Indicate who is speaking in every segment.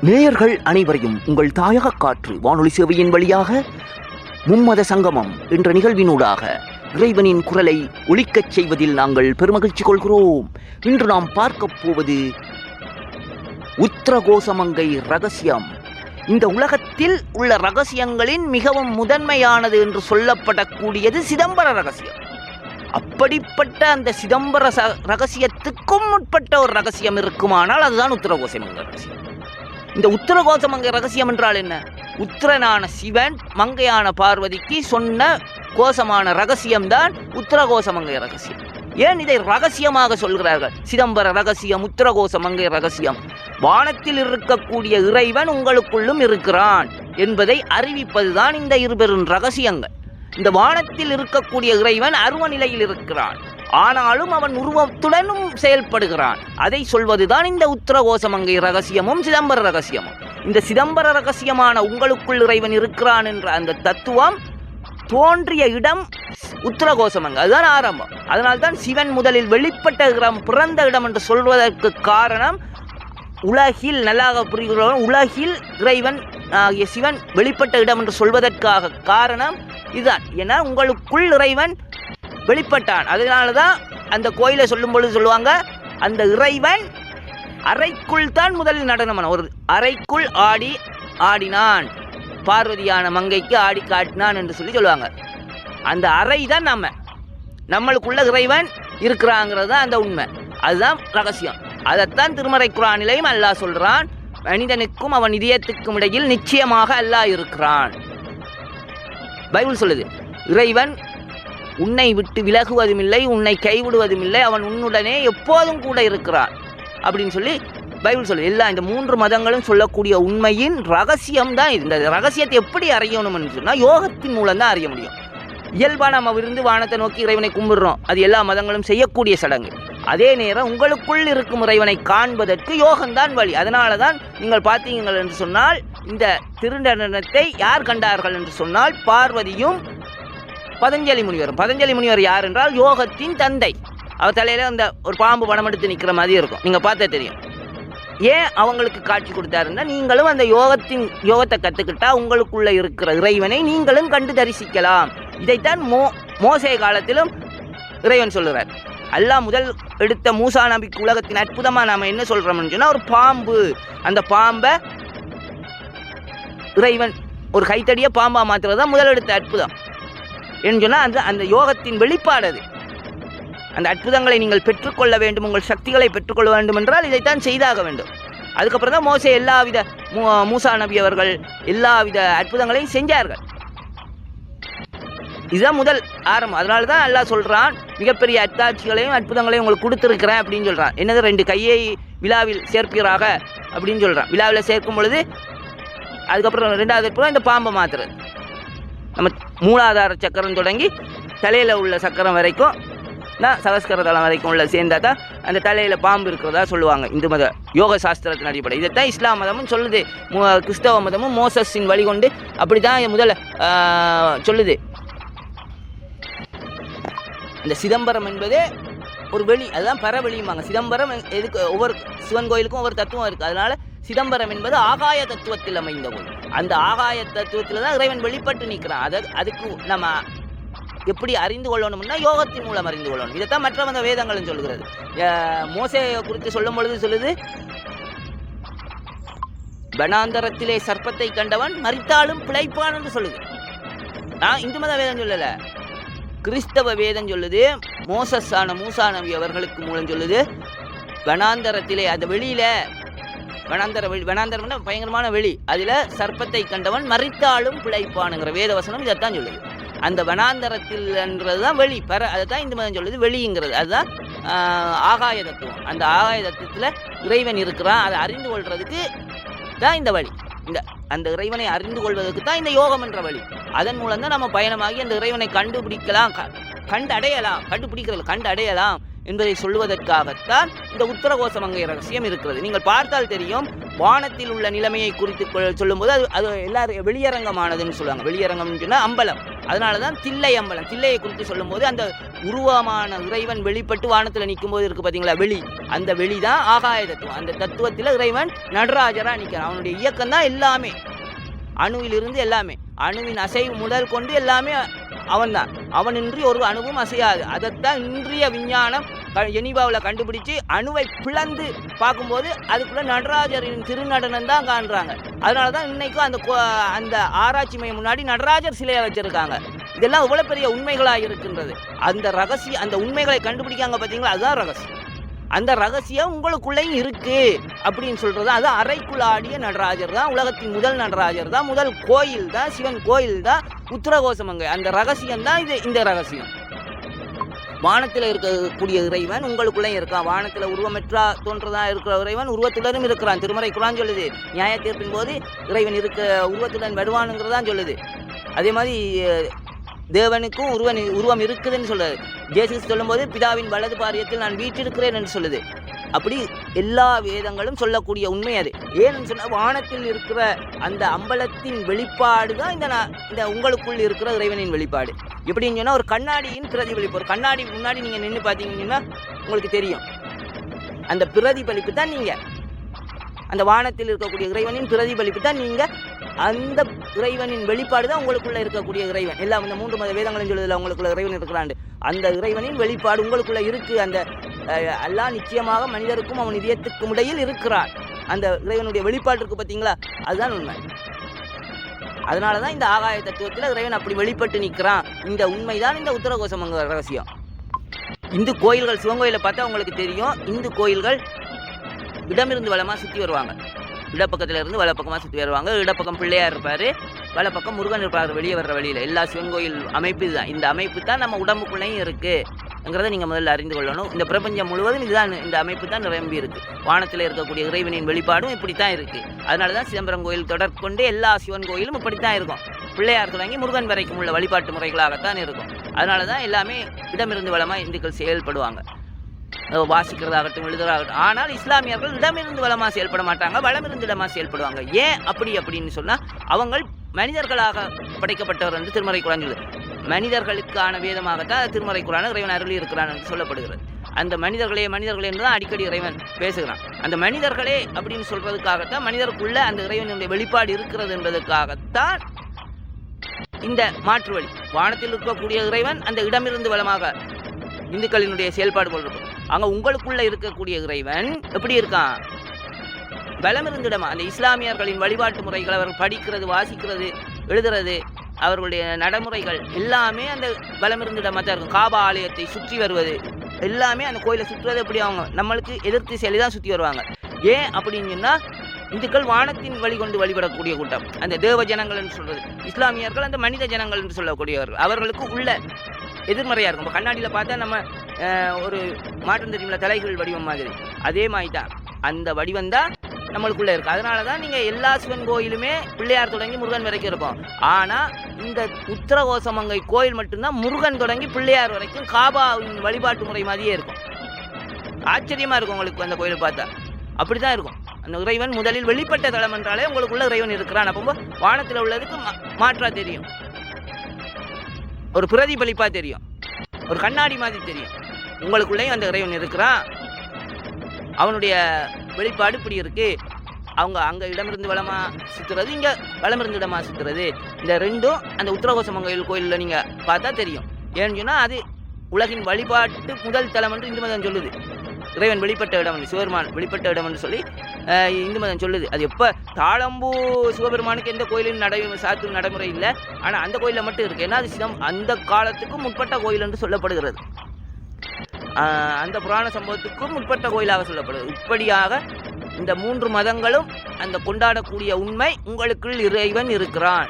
Speaker 1: நேயர்கள் அனைவரையும் உங்கள் தாயக காற்று வானொலி சேவையின் வழியாக மும்மத சங்கமம் என்ற நிகழ்வினூடாக இறைவனின் குரலை ஒழிக்கச் செய்வதில் நாங்கள் பெருமகிழ்ச்சி கொள்கிறோம். இன்று நாம் பார்க்கப் போவது உத்தரகோசமங்கை ரகசியம். இந்த உலகத்தில் உள்ள ரகசியங்களின் மிகவும் முதன்மையானது என்று சொல்லப்படக்கூடியது சிதம்பர ரகசியம். அப்படிப்பட்ட அந்த சிதம்பர ரகசியத்துக்கும் உட்பட்ட ஒரு ரகசியம் இருக்குமானால் அதுதான் உத்தரகோசமங்கை ரகசியம். இந்த உத்தரகோசமங்கை ரகசியம் என்றால் என்ன? உத்திரனான சிவன் மங்கையான பார்வதிக்கு சொன்ன கோசமான ரகசியம்தான் உத்தரகோசமங்கை ரகசியம். ஏன் இதை ரகசியமாக சொல்கிறார்கள்? சிதம்பர ரகசியம் உத்தரகோசமங்கை ரகசியம். வானத்தில் இருக்கக்கூடிய இறைவன் உங்களுக்குள்ளும் இருக்கிறான் என்பதை அறிவிப்பதுதான் இந்த இருபெரும் ரகசியங்கள். இந்த வானத்தில் இருக்கக்கூடிய இறைவன் அருவ நிலையில் இருக்கிறான். ஆனாலும் அவன் உருவத்துடனும் செயல்படுகிறான். அதை சொல்வதுதான் இந்த உத்தரகோசமங்கை ரகசியமும் சிதம்பர ரகசியமும். இந்த சிதம்பர ரகசியமான உங்களுக்குள் இறைவன் இருக்கிறான் என்ற அந்த தத்துவம் தோன்றிய இடம் உத்தரகோசமங்க. அதுதான் ஆரம்பம். அதனால்தான் சிவன் முதலில் வெளிப்பட்ட இடம் பிறந்த இடம் என்று சொல்வதற்கு காரணம் உலகில் நல்லாக புரிகிறோம் உலகில் இறைவன் ஆகிய சிவன் வெளிப்பட்ட இடம் என்று சொல்வதற்காக காரணம் இதுதான். ஏன்னா உங்களுக்குள் இறைவன் வெளிப்பட்டான். அதனால தான் அந்த கோயிலை சொல்லும் பொழுது சொல்லுவாங்க அந்த இறைவன் அறைக்குள் தான் முதலில் நடனமான ஒரு அறைக்குள் ஆடி ஆடினான். பார்வதியான மங்கைக்கு ஆடி காட்டினான் என்று சொல்லி சொல்லுவாங்க. அந்த அறை தான் நம்ம. நம்மளுக்குள்ள இறைவன் இருக்கிறாங்கிறது தான் அந்த உண்மை. அதுதான் ரகசியம். அதைத்தான் திருமறை குரானிலையும் அல்லாஹ் சொல்கிறான் மனிதனுக்கும் அவன் இதயத்துக்கும் இடையில் நிச்சயமாக அல்லாஹ் இருக்கிறான். பைபிள் சொல்லுது இறைவன் உன்னை விட்டு விலகுவதும் இல்லை உன்னை கைவிடுவதும் இல்லை அவன் உன்னுடனே எப்போதும் கூட இருக்கிறான். அப்படின்னு சொல்லி பைபிள் சொல்லுது. எல்லா இந்த மூன்று மதங்களும் சொல்லக்கூடிய உண்மையின் ரகசியம் தான் இது. இந்த ரகசியத்தை எப்படி அறியணும்னு சொன்னால் யோகத்தின் மூலம் தான் அறிய முடியும். இயல்பாக நம்ம விருந்து வானத்தை நோக்கி இறைவனை கும்பிடுறோம். அது எல்லா மதங்களும் செய்யக்கூடிய சடங்கு. அதே நேரம் உங்களுக்குள் இருக்கும் இறைவனை காண்பதற்கு யோகம்தான் வழி. அதனால தான் நீங்கள் பார்த்தீங்கள் என்று சொன்னால் இந்த திருநடனத்தை யார் கண்டார்கள் என்று சொன்னால் பார்வதியும் பதஞ்சலி முனிவர். பதஞ்சலி முனிவர் யார் என்றால் யோகத்தின் தந்தை. அவர் தலையில அந்த ஒரு பாம்பு படம் எடுத்து நிற்கிற மாதிரி இருக்கும். நீங்க பார்த்தா தெரியும். ஏன் அவங்களுக்கு காட்சி கொடுத்தாருன்னா நீங்களும் அந்த யோகத்தின் யோகத்தை கற்றுக்கிட்டா உங்களுக்குள்ள இருக்கிற இறைவனை நீங்களும் கண்டு தரிசிக்கலாம். இதைத்தான் மோ மோசே காலத்திலும் இறைவன் சொல்லுறார். அல்லாஹ் முதல் எடுத்த மூசா நபிக்கு உலகத்தின் அற்புதமாக நாம் என்ன சொல்கிறோம்னு சொன்னால் ஒரு பாம்பு. அந்த பாம்பை இறைவன் ஒரு கைத்தடியை பாம்பா மாத்துறது தான் முதல் எடுத்த அற்புதம். என்று சொன்னால் அந்த அந்த யோகத்தின் வெளிப்பாடு அது. அந்த அற்புதங்களை நீங்கள் பெற்றுக்கொள்ள வேண்டும் உங்கள் சக்திகளை பெற்றுக்கொள்ள வேண்டும் என்றால் இதைத்தான் செய்தாக வேண்டும். அதுக்கப்புறம் தான் மோசே எல்லாவித மூ- மூசா நபி அவர்கள் எல்லாவித அற்புதங்களையும் செஞ்சார்கள். இதுதான் முதல் ஆரம்பம். அதனால தான் அல்லாஹ் சொல்கிறான் மிகப்பெரிய அத்தாட்சிகளையும் அற்புதங்களையும் உங்களுக்கு கொடுத்துருக்கிறேன் அப்படின்னு சொல்கிறான் என்னது? ரெண்டு கையை விழாவில் சேர்ப்பீராக அப்படின்னு சொல்கிறான் விழாவில் சேர்க்கும் பொழுது அதுக்கப்புறம் ரெண்டாவது அற்புதம் இந்த பாம்பை மாத்துறது. நம்ம மூலாதார சக்கரம் தொடங்கி தலையில் உள்ள சக்கரம் வரைக்கும் தான் சகஸ்கர தளம் வரைக்கும் உள்ள சேர்ந்தா தான் அந்த தலையில் பாம்பு இருக்கிறதா சொல்லுவாங்க. இந்து மத யோக சாஸ்திரத்தின் அடிப்படை இதைத்தான் இஸ்லாம் மதமும் சொல்லுது. கிறிஸ்தவ மதமும் மோசஸின் வழிகொண்டு அப்படி தான் முதல்ல சொல்லுது. அந்த சிதம்பரம் என்பதே ஒரு வெளி அதுதான் பரவெளியுமாங்க சிதம்பரம் எதுக்கு ஒவ்வொரு சிவன் கோயிலுக்கும் ஒவ்வொரு தத்துவம் இருக்குது அதனால் சிதம்பரம் என்பது ஆகாய தத்துவத்தில் அமைந்த கோயில். அந்த ஆகாய தத்துவத்தில் தான் இறைவன் வெளிப்பட்டு நிற்கிறான். அதை அதுக்கு நம்ம எப்படி அறிந்து கொள்ளணும்னா யோகத்தின் மூலம் அறிந்து கொள்ளணும். இதைத்தான் மற்ற மத வேதங்களும் சொல்கிறது மோசையை குறித்து சொல்லும் பொழுது சொல்லுது வனாந்தரத்திலே சர்ப்பத்தை கண்டவன் மறித்தாலும் பிழைப்பான் என்று சொல்லுது. நான் இந்து மத வேதம் சொல்லலை. கிறிஸ்தவ வேதம் சொல்லுது மோசஸான மூசா நபி அவர்களுக்கு மூலம் சொல்லுது வனாந்தரத்திலே அந்த வெளியில வனாந்தர வெளி வனாந்தரம்னா பயங்கரமான வெளி. அதில் சர்ப்பத்தை கண்டவன் மறித்தாலும் பிழைப்பானுங்கிற வேத வசனம் இதைத்தான் சொல்லுது. அந்த வனாந்தரத்தில்ன்றது தான் வெளி பர அதை தான் இந்த மதம் சொல்லுது வெளிங்கிறது. அதுதான் ஆகாய தத்துவம். அந்த ஆகாய தத்துவத்தில் இறைவன் இருக்கிறான் அதை அறிந்து கொள்றதுக்கு தான் இந்த வழி. இந்த அந்த இறைவனை அறிந்து கொள்வதற்கு தான் இந்த யோகம் என்ற வழி. அதன் மூலம் தான் நம்ம பயணமாகி அந்த இறைவனை கண்டுபிடிக்கலாம். க- கண்டு அடையலாம் கண்டுபிடிக்கிறது கண்டு அடையலாம் என்பதை சொல்வதற்காகத்தான் இந்த உத்தரகோசமங்கை ரகசியம் இருக்கிறது. நீங்கள் பார்த்தால் தெரியும் வானத்தில் உள்ள நிலைமையை குறித்து கொ- சொல்லும்போது அது அது எல்லாரும் வெளியரங்கமானதுன்னு சொல்லுவாங்க. வெளியரங்கம்னு சொன்னால் அம்பலம். அதனால தான் தில்லை அம்பலம். தில்லையை குறித்து சொல்லும்போது அந்த உருவமான இறைவன் வெளிப்பட்டு வானத்தில் நிற்கும் போது இருக்கு பார்த்தீங்களா வெளி. அந்த வெளி தான் ஆகாய தத்துவம். அந்த தத்துவத்தில் இறைவன் நடராஜராக நிற்கிறான் அவனுடைய இயக்கம் தான் எல்லாமே. அணுவிலிருந்து எல்லாமே. அணுவின் அசைவு முதல் கொண்டு எல்லாமே அவன்தான். அவனின்றி ஒரு அணுவும் அசையாது. அதைத்தான் இன்றைய விஞ்ஞானம் ஜெனீவாவில் கண்டுபிடிச்சு அணுவை பிளந்து பார்க்கும்போது அதுக்குள்ள நடராஜரின் திருநடனம் தான் காண்றாங்க. அதனால தான் இன்றைக்கும் அந்த கோ- அந்த ஆராய்ச்சி மையம் முன்னாடி நடராஜர் சிலையை வச்சிருக்காங்க. இதெல்லாம் இவ்வளோ பெரிய உண்மைகளாக இருக்கின்றது. அந்த ரகசியம் அந்த உண்மைகளை கண்டுபிடிக்காங்க பார்த்தீங்களா அதுதான் ரகசியம். அந்த ரகசியம் உங்களுக்குள்ளேயும் இருக்கு அப்படின்னு சொல்றது அது அரைக்குள்ளாடிய நடராஜர் தான் உலகத்தின் முதல் நடராஜர் தான் முதல் கோயில் தான் சிவன் கோயில் தான் உத்தரகோசமங்க அந்த ரகசியம் தான் இது இந்த ரகசியம். வானத்தில் இருக்கக்கூடிய இறைவன் உங்களுக்குள்ளேயும் இருக்கான். வானத்தில் உருவமற்றா தோன்றதா இருக்கிற இறைவன் உருவத்துடனும் இருக்கிறான். திருமறை குரான் சொல்லுது. நியாய தீர்ப்பின் போது இறைவன் இருக்க உருவத்துடன் வருவானுங்கிறதான் சொல்லுது. அதே மாதிரி தேவனுக்கும் உருவன் உருவம் இருக்குதுன்னு சொல்லுது ஜேசிஸ் சொல்லும்போது பிதாவின் வலது பாரியத்தில் நான் வீற்றிருக்கிறேன் என்று சொல்லுது. அப்படி எல்லா வேதங்களும் சொல்லக்கூடிய உண்மை அது. ஏன்னு சொன்னால் வானத்தில் இருக்கிற அந்த அம்பலத்தின் வெளிப்பாடு தான் இந்த நான் இந்த உங்களுக்குள் இருக்கிற இறைவனின் வெளிப்பாடு. எப்படின்னு சொன்னால் ஒரு கண்ணாடியின் பிரதிபலிப்பு ஒரு கண்ணாடி முன்னாடி நீங்கள் நின்று பார்த்தீங்கன்னா உங்களுக்கு தெரியும். அந்த பிரதிபலிப்பு தான் நீங்கள் அந்த வானத்தில் இருக்கக்கூடிய இறைவனின் பிரதிபலிப்பு தான் நீங்கள் அந்த இறைவனின் வெளிப்பாடு தான் உங்களுக்குள்ள இருக்கக்கூடிய இறைவன். எல்லாம் இந்த மூன்று மத வேதங்களும் சொல்லுதில் உங்களுக்குள்ள இறைவன் இருக்கிறாண்டு. அந்த இறைவனின் வெளிப்பாடு உங்களுக்குள்ள இருக்கு. அந்த எல்லாம் நிச்சயமாக மனிதருக்கும் அவன் இதயத்துக்கும் இடையில் இருக்கிறான். அந்த இறைவனுடைய வெளிப்பாடு இருக்கு பார்த்தீங்களா? அதுதான் உண்மை. அதனால தான் இந்த ஆகாய தத்துவத்தில் இறைவன் அப்படி வெளிப்பட்டு நிற்கிறான் இந்த உண்மைதான் இந்த உத்தரகோசமங்க ரகசியம். இந்து கோயில்கள் சிவன் கோயிலை பார்த்தா உங்களுக்கு தெரியும். இந்து கோயில்கள் இடமிருந்து வளமாக சுற்றி வருவாங்க. இடப்பக்கத்துல இருந்து வலப்பக்கமாக சுற்றி வருவாங்க. இடப்பக்கம் பிள்ளையார் இருப்பார். வலப்பக்கம் முருகன் இருப்பார். வெளியே வர்ற வழியில். எல்லா சிவன் கோயில் அமைப்பு தான் இந்த அமைப்பு தான் நம்ம உடம்புக்குள்ளேயும் இருக்குது இருக்குங்கிறத நீங்கள் முதல்ல அறிந்து கொள்ளணும். இந்த பிரபஞ்சம் முழுவதும் இதுதான் இந்த அமைப்பு தான் நிரம்பி இருக்கு. வானத்தில் இருக்கக்கூடிய இறைவனின் வெளிப்பாடும் இப்படி தான் இருக்கு. அதனால தான் சிதம்பரம் கோயில் தொடர்கொண்டு எல்லா சிவன் கோயிலும் இப்படி தான் இருக்கும். பிள்ளையார் தொடங்கி முருகன் வரைக்கும் உள்ள வழிபாட்டு முறைகளாகத்தான் இருக்கும். அதனால தான் எல்லாமே இடமிருந்து வளமாக இந்துக்கள் செயல்படுவாங்க. வாசிக்கிறதாகட்டும் எழுதுறதாகட்டும். ஆனால் இஸ்லாமியர்கள் இடமிருந்து வளமாக செயல்பட மாட்டாங்க வளமிருந்து இடமாக செயல்படுவாங்க. ஏன் அப்படி அப்படின்னு சொன்னால் அவங்க மனிதர்களாக படைக்கப்பட்டவர் என்று திருமறை குரான் மனிதர்களுக்கான வேதமாகத்தான் திருமறை குரான இறைவன் அருளி இருக்கிறான் என்று சொல்லப்படுகிறது. அந்த மனிதர்களே மனிதர்களே என்று தான் அடிக்கடி இறைவன் பேசுகிறான். அந்த மனிதர்களே அப்படின்னு சொல்றதுக்காகத்தான் மனிதருக்குள்ள அந்த இறைவனுடைய வெளிப்பாடு இருக்கிறது என்பதற்காகத்தான் இந்த மாற்று வழி. வானத்தில் இருக்கக்கூடிய இறைவன் அந்த இடமிருந்து வளமாக இந்துக்களினுடைய செயல்பாடு போல் இருக்கும். அங்க உங்களுக்குள்ள இருக்கக்கூடிய இறைவன் எப்படி இருக்கான்? பலமிருந்திடமா அந்த இஸ்லாமியர்களின் வழிபாட்டு முறைகள் அவர் படிக்கிறது வாசிக்கிறது எழுதுறது அவர்களுடைய நடைமுறைகள் எல்லாமே அந்த பலம் இருந்திடமா தான் இருக்கும். காபா ஆலயத்தை சுற்றி வருவது எல்லாமே அந்த கோயிலை சுற்றுறது எப்படி அவங்க நம்மளுக்கு எதிர்த்து செயலி தான் சுற்றி வருவாங்க. ஏன் அப்படின்னு சொன்னால் இந்துக்கள் வானத்தின் வழி கொண்டு வழிபடக்கூடிய கூட்டம். அந்த தேவ ஜனங்கள் என்று இஸ்லாமியர்கள் அந்த மனித ஜனங்கள் என்று சொல்லக்கூடியவர்கள். அவர்களுக்கு உள்ள எதிர்மறையாக இருக்கும். இப்போ கண்ணாடியில் பார்த்தா நம்ம ஒரு மாற்றம் தெரியுமில்ல தலைகள் வடிவம் மாதிரி. அதே மாதிரி தான் அந்த வடிவம் தான் நம்மளுக்குள்ளே இருக்கு. அதனால தான் நீங்கள் எல்லா சிவன் கோயிலுமே பிள்ளையார் தொடங்கி முருகன் வரைக்கும் இருக்கும் ஆனால் இந்த உத்தரகோசமங்கை கோயில் மட்டும்தான் முருகன் தொடங்கி பிள்ளையார் வரைக்கும் காபாவின் வழிபாட்டு முறை மாதிரியே இருக்கும். ஆச்சரியமாக இருக்கும் உங்களுக்கு அந்த கோயிலை பார்த்தா. அப்படி தான் இருக்கும். அந்த இறைவன் முதலில் வெளிப்பட்ட தளம் என்றாலே உங்களுக்குள்ள இறைவன் இருக்கிறான். அப்போ வானத்தில் உள்ளதுக்கு மா- மாற்றா தெரியும். ஒரு பிரதிபலிப்பாக தெரியும். ஒரு கண்ணாடி மாதிரி தெரியும். உங்களுக்குள்ளேயும் அந்த இறைவன் இருக்கிறான். அவனுடைய வெளிப்பாடு இப்படி இருக்கு அவங்க அங்கே இடமிருந்து வளமா சுற்றுறது இங்கே வளமிருந்து இடமா சுற்றுறது இந்த ரெண்டும் அந்த உத்தரகோசமங்கல் கோயிலில் நீங்கள் பார்த்தா தெரியும். ஏன்னு சொன்னால் அது உலகின் வழிபாட்டு முதல் தலம் என்று இந்து மதம் சொல்லுது. இறைவன் வெளிப்பட்ட இடம் சிவபெருமான் வெளிப்பட்ட இடம் என்று சொல்லி இந்து மதம் சொல்லுது. அது எப்போ? தாளம்பூ சிவபெருமானுக்கு எந்த கோயிலும் நடை சாத்தும் நடைமுறை இல்லை. ஆனால் அந்த கோயிலில் மட்டும் இருக்கு. ஏன்னா அது சிதம் அந்த காலத்துக்கும் முற்பட்ட கோயில் என்று சொல்லப்படுகிறது. அந்த புராண சம்பவத்துக்கும் முற்பட்ட கோயிலாக சொல்லப்படுது. இப்படியாக இந்த மூன்று மதங்களும் அந்த கொண்டாடக்கூடிய உண்மை உங்களுக்குள் இறைவன் இருக்கிறான்.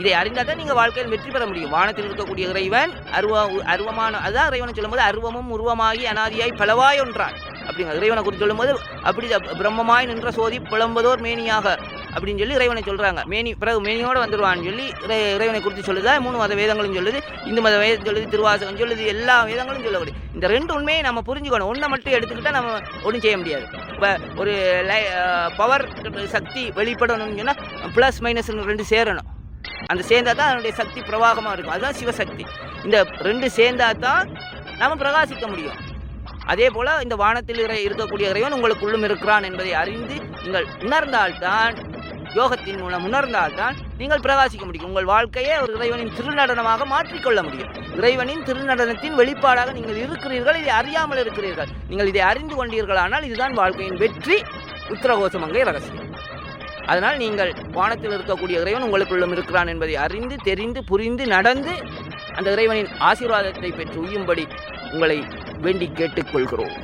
Speaker 1: இதை அறிந்தால் தான் நீங்கள் வாழ்க்கையில் வெற்றி பெற முடியும். வானத்தில் இருக்கக்கூடிய இறைவன் அருவ அருவமான அதான் இறைவனை சொல்லும்போது அருவமும் உருவமாகி அனாதியாய் பலவாய் ஒன்றான். அப்படிங்க இறைவனை குறித்து சொல்லும்போது அப்படி பிரம்மமாய் நின்ற சோதி புலம்பதோர் மேனியாக அப்படின்னு சொல்லி இறைவனை சொல்கிறாங்க மேனி பிறகு மேனியோட வந்துடுவான்னு சொல்லி இறைவனை குறித்து சொல்லுதா. மூணு மத வேதங்களும் சொல்லுது. இந்து மத வேதம் சொல்லுது திருவாசகம் சொல்லுது எல்லா வேதங்களும் சொல்லக்கூடிய இந்த ரெண்டு உண்மையை நம்ம புரிஞ்சுக்கணும். ஒன்றை மட்டும் எடுத்துக்கிட்டால் நம்ம ஒன்றும் செய்ய முடியாது. இப்போ ஒரு லை பவர் சக்தி வெளிப்படணும்னு சொன்னால் ப்ளஸ் மைனஸ் ரெண்டு சேரணும். அந்த சேர்ந்தா தான் அதனுடைய சக்தி பிரவாகமாக இருக்கும். அதுதான் சிவசக்தி. இந்த ரெண்டு சேர்ந்தா தான் நம்ம பிரகாசிக்க முடியும். அதே போல் இந்த வானத்தில் இறை இருக்கக்கூடிய இறைவன் உங்களுக்குள்ளும் இருக்கிறான் என்பதை அறிந்து நீங்கள் உணர்ந்தால்தான் யோகத்தின் மூலம் உணர்ந்தால்தான் நீங்கள் பிரகாசிக்க முடியும். உங்கள் வாழ்க்கையை ஒரு இறைவனின் திருநடனமாக மாற்றிக்கொள்ள முடியும். இறைவனின் திருநடனத்தின் வெளிப்பாடாக நீங்கள் இருக்கிறீர்கள் இதை அறியாமல் இருக்கிறீர்கள். நீங்கள் இதை அறிந்து கொண்டீர்களானால் இதுதான் வாழ்க்கையின் வெற்றி. உத்தரகோசமங்கை ரகசியம் அதனால் நீங்கள் வானத்தில் இருக்கக்கூடிய இறைவன் உங்களுக்குள்ளும் இருக்கிறான் என்பதை அறிந்து தெரிந்து புரிந்து நடந்து அந்த இறைவனின் ஆசீர்வாதத்தை பெற்று உய்யும்படி உங்களை வேண்டி கேட்டுக்கொள்கிறோம்.